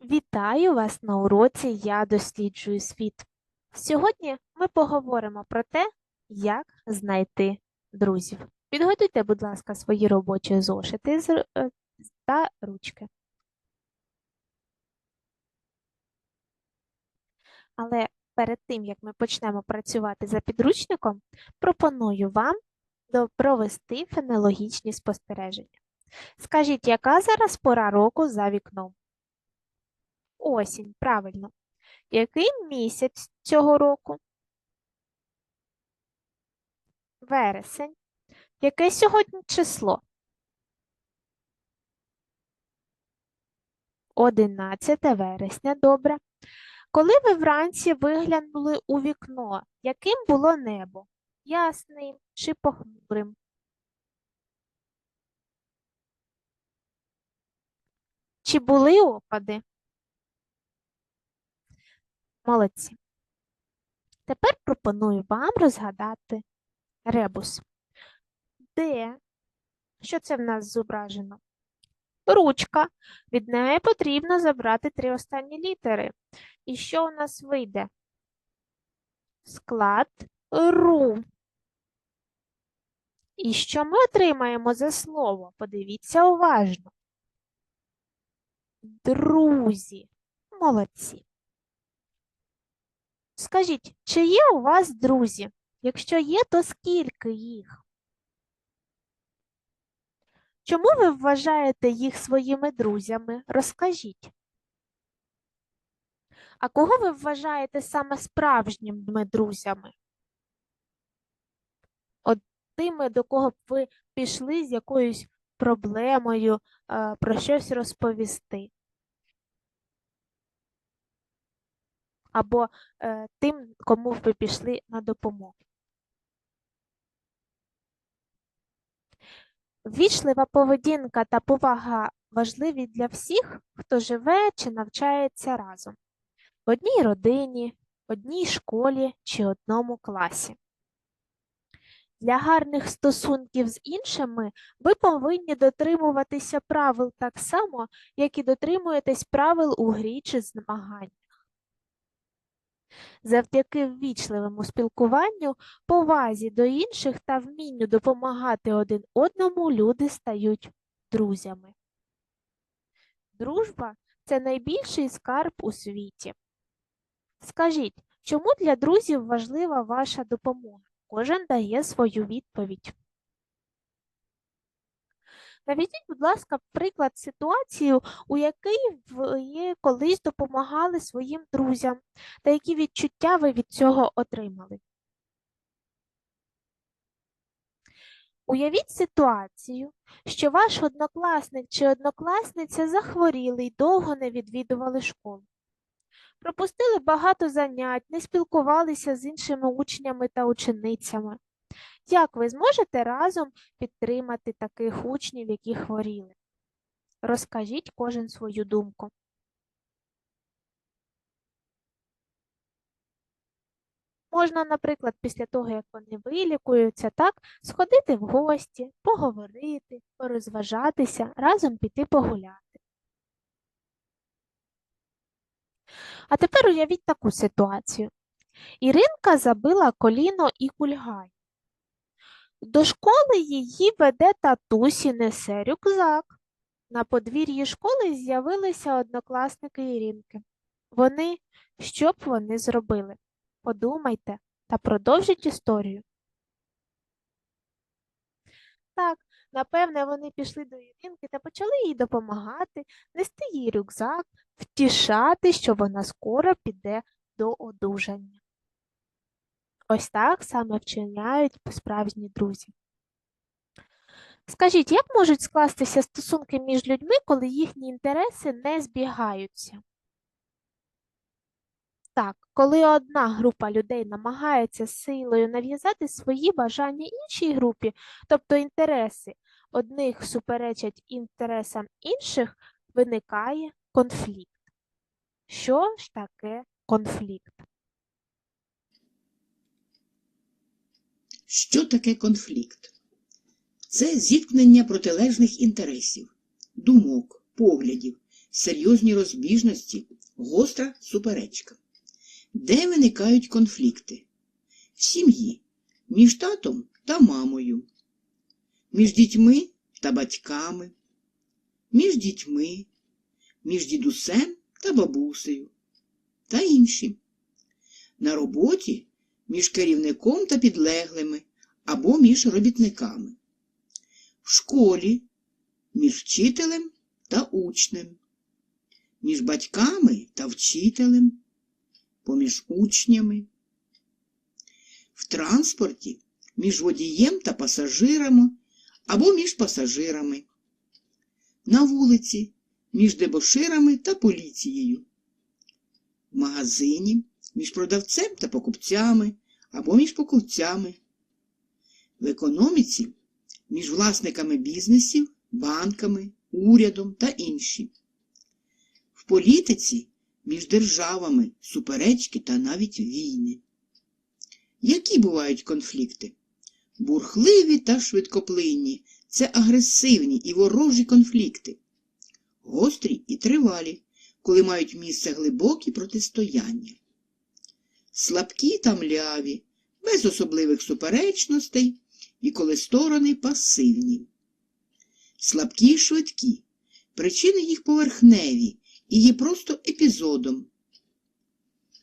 Вітаю вас на уроці Я досліджую світ. Сьогодні ми поговоримо про те, як знайти друзів. Підготуйте, будь ласка, свої робочі зошити е, та ручки. Але перед тим, як ми почнемо працювати за підручником, пропоную вам провести фенологічні спостереження. Скажіть, яка зараз пора року за вікном? Осінь, правильно. Який місяць цього року? Вересень. Яке сьогодні число? 11 вересня, добре. Коли ви вранці виглянули у вікно, яким було небо? Ясним чи похмурим? Чи були опади? Молодці. Тепер пропоную вам розгадати ребус. Де? Що це в нас зображено? Ручка. Від неї потрібно забрати три останні літери. І що у нас вийде? Склад ру. І що ми отримаємо за слово? Подивіться уважно. Друзі. Молодці. Скажіть, чи є у вас друзі? Якщо є, то скільки їх? Чому ви вважаєте їх своїми друзями? Розкажіть. А кого ви вважаєте саме справжніми друзями? От тими, до кого б ви пішли з якоюсь проблемою, е, про щось розповісти. Або е, тим, кому ви пішли на допомогу. Ввічлива поведінка та повага важливі для всіх, хто живе чи навчається разом в одній родині, одній школі чи одному класі. Для гарних стосунків з іншими ви повинні дотримуватися правил так само, як і дотримуєтесь правил у грі чи змаганнях. Завдяки ввічливому спілкуванню, повазі до інших та вмінню допомагати один одному люди стають друзями. Дружба це найбільший скарб у світі. Скажіть, чому для друзів важлива ваша допомога? Кожен дає свою відповідь. Наведіть, будь ласка, приклад ситуацію, у якій ви колись допомагали своїм друзям, та які відчуття ви від цього отримали. Уявіть ситуацію, що ваш однокласник чи однокласниця захворіли й довго не відвідували школу. Пропустили багато занять, не спілкувалися з іншими учнями та ученицями. Як ви зможете разом підтримати таких учнів, які хворіли? Розкажіть кожен свою думку. Можна, наприклад, після того, як вони вилікуються, так, сходити в гості, поговорити, порозважатися, разом піти погуляти. А тепер уявіть таку ситуацію. Іринка забила коліно і кульгає. До школи її веде татусь і несе рюкзак. На подвір'ї школи з'явилися однокласники Іринки. Вони, що б вони зробили? Подумайте та продовжіть історію. Так, напевне, вони пішли до Іринки та почали їй допомагати, нести їй рюкзак, втішати, що вона скоро піде до одужання. Ось так саме вчиняють справжні друзі. Скажіть, як можуть скластися стосунки між людьми, коли їхні інтереси не збігаються? Так, коли одна група людей намагається силою нав'язати свої бажання іншій групі, тобто інтереси одних суперечать інтересам інших, виникає конфлікт. Що ж таке конфлікт? Що таке конфлікт? Це зіткнення протилежних інтересів, думок, поглядів, серйозні розбіжності, гостра суперечка. Де виникають конфлікти? В сім'ї, між татом та мамою, між дітьми та батьками, між дітьми, між дідусем та бабусею та інші. На роботі між керівником та підлеглими або між робітниками. В школі між вчителем та учнем, між батьками та вчителем, поміж учнями, в транспорті між водієм та пасажирами або між пасажирами, на вулиці між дебоширами та поліцією, в магазині між продавцем та покупцями або між покупцями, в економіці між власниками бізнесів, банками, урядом та інші. В політиці між державами, суперечки та навіть війни. Які бувають конфлікти? Бурхливі та швидкоплинні це агресивні і ворожі конфлікти. Гострі і тривалі, коли мають місце глибокі протистояння. Слабкі та мляві, без особливих суперечностей і коли сторони пасивні. Слабкі й швидкі, причини їх поверхневі і є просто епізодом.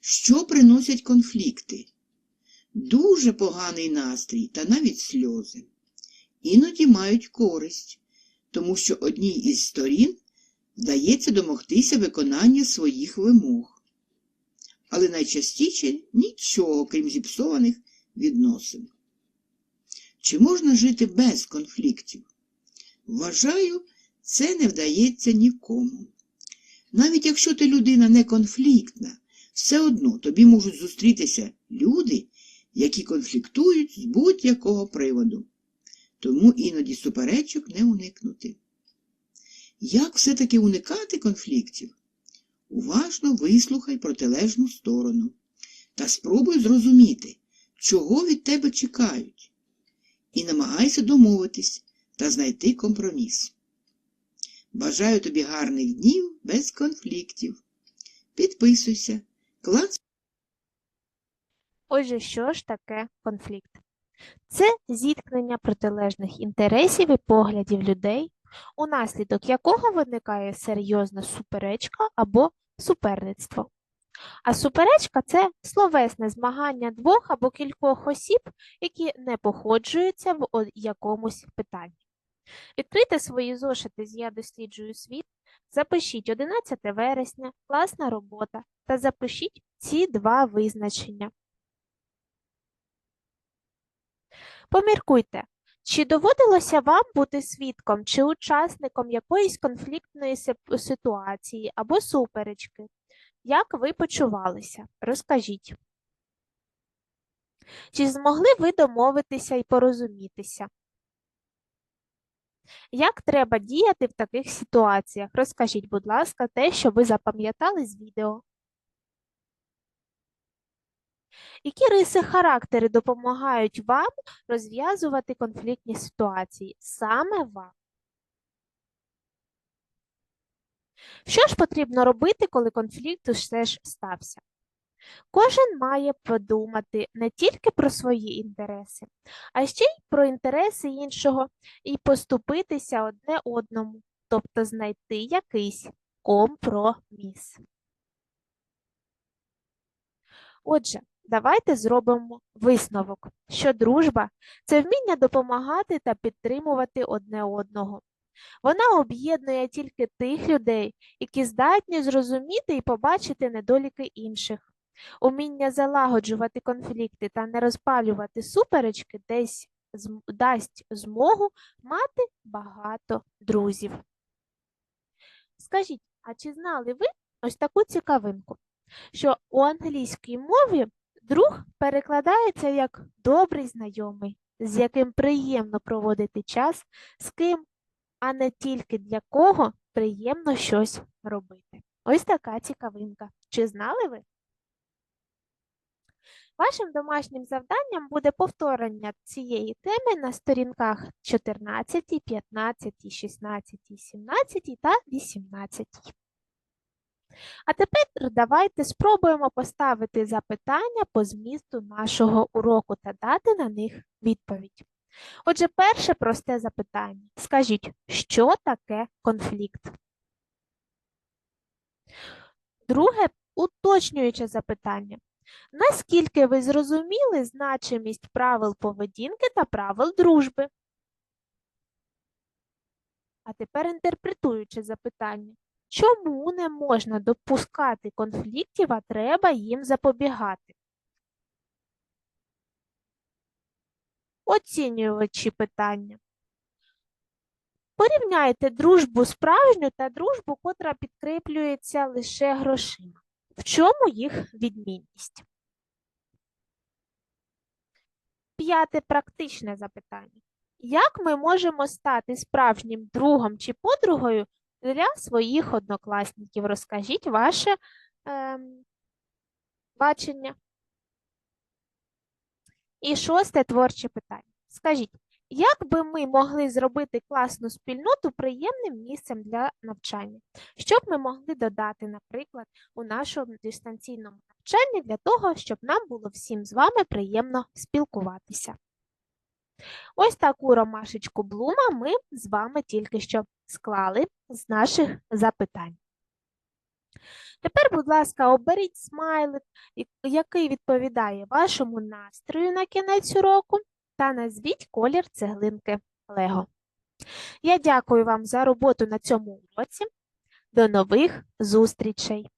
Що приносять конфлікти? Дуже поганий настрій та навіть сльози. Іноді мають користь, тому що одній із сторін вдається домогтися виконання своїх вимог. Але найчастіше нічого, крім зіпсованих відносин. Чи можна жити без конфліктів? Вважаю, це не вдається нікому. Навіть якщо ти людина не конфліктна, все одно тобі можуть зустрітися люди, які конфліктують з будь-якого приводу. Тому іноді суперечок не уникнути. Як все-таки уникати конфліктів? Уважно вислухай протилежну сторону та спробуй зрозуміти, чого від тебе чекають, і намагайся домовитись та знайти компроміс. Бажаю тобі гарних днів без конфліктів. Підписуйся, клац. Отже, що ж таке конфлікт? Це зіткнення протилежних інтересів і поглядів людей, унаслідок якого виникає серйозна суперечка або суперництво. А суперечка це словесне змагання двох або кількох осіб, які не походжуються в якомусь питанні. Відкрийте свої зошити з Я досліджую світ, запишіть 11 вересня, класна робота та запишіть ці два визначення. Поміркуйте, чи доводилося вам бути свідком чи учасником якоїсь конфліктної ситуації або суперечки? Як ви почувалися? Розкажіть. Чи змогли ви домовитися і порозумітися? Як треба діяти в таких ситуаціях? Розкажіть, будь ласка, те, що ви запам'ятали з відео. Які риси характеру допомагають вам розв'язувати конфліктні ситуації? Саме вам. Що ж потрібно робити, коли конфлікт все ж стався? Кожен має подумати не тільки про свої інтереси, а ще й про інтереси іншого і поступитися одне одному, тобто знайти якийсь компроміс. Отже, давайте зробимо висновок, що дружба це вміння допомагати та підтримувати одне одного. Вона об'єднує тільки тих людей, які здатні зрозуміти і побачити недоліки інших. Уміння залагоджувати конфлікти та не розпалювати суперечки десь дасть змогу мати багато друзів. Скажіть, а чи знали ви ось таку цікавинку, що у англійській мові друг перекладається як добрий знайомий, з яким приємно проводити час, з ким, а не тільки для кого приємно щось робити. Ось така цікавинка. Чи знали ви? Вашим домашнім завданням буде повторення цієї теми на сторінках 14, 15, 16, 17 та 18. А тепер давайте спробуємо поставити запитання по змісту нашого уроку та дати на них відповідь. Отже, перше просте запитання. Скажіть, що таке конфлікт? Друге уточнююче запитання. Наскільки ви зрозуміли значимість правил поведінки та правил дружби? А тепер інтерпретуюче запитання. Чому не можна допускати конфліктів, а треба їм запобігати? Оцінювачі питання. Порівняйте дружбу справжню та дружбу, котра підкріплюється лише грошима. В чому їх відмінність? П'яте практичне запитання. Як ми можемо стати справжнім другом чи подругою для своїх однокласників? Розкажіть ваше ем, бачення. І шосте творче питання. Скажіть, як би ми могли зробити класну спільноту приємним місцем для навчання? Що б ми могли додати, наприклад, у нашому дистанційному навчанні для того, щоб нам було всім з вами приємно спілкуватися? Ось таку ромашечку Блума ми з вами тільки що склали з наших запитань. Тепер, будь ласка, оберіть смайлик, який відповідає вашому настрою на кінець уроку, та назвіть колір цеглинки Лего. Я дякую вам за роботу на цьому уроці. До нових зустрічей!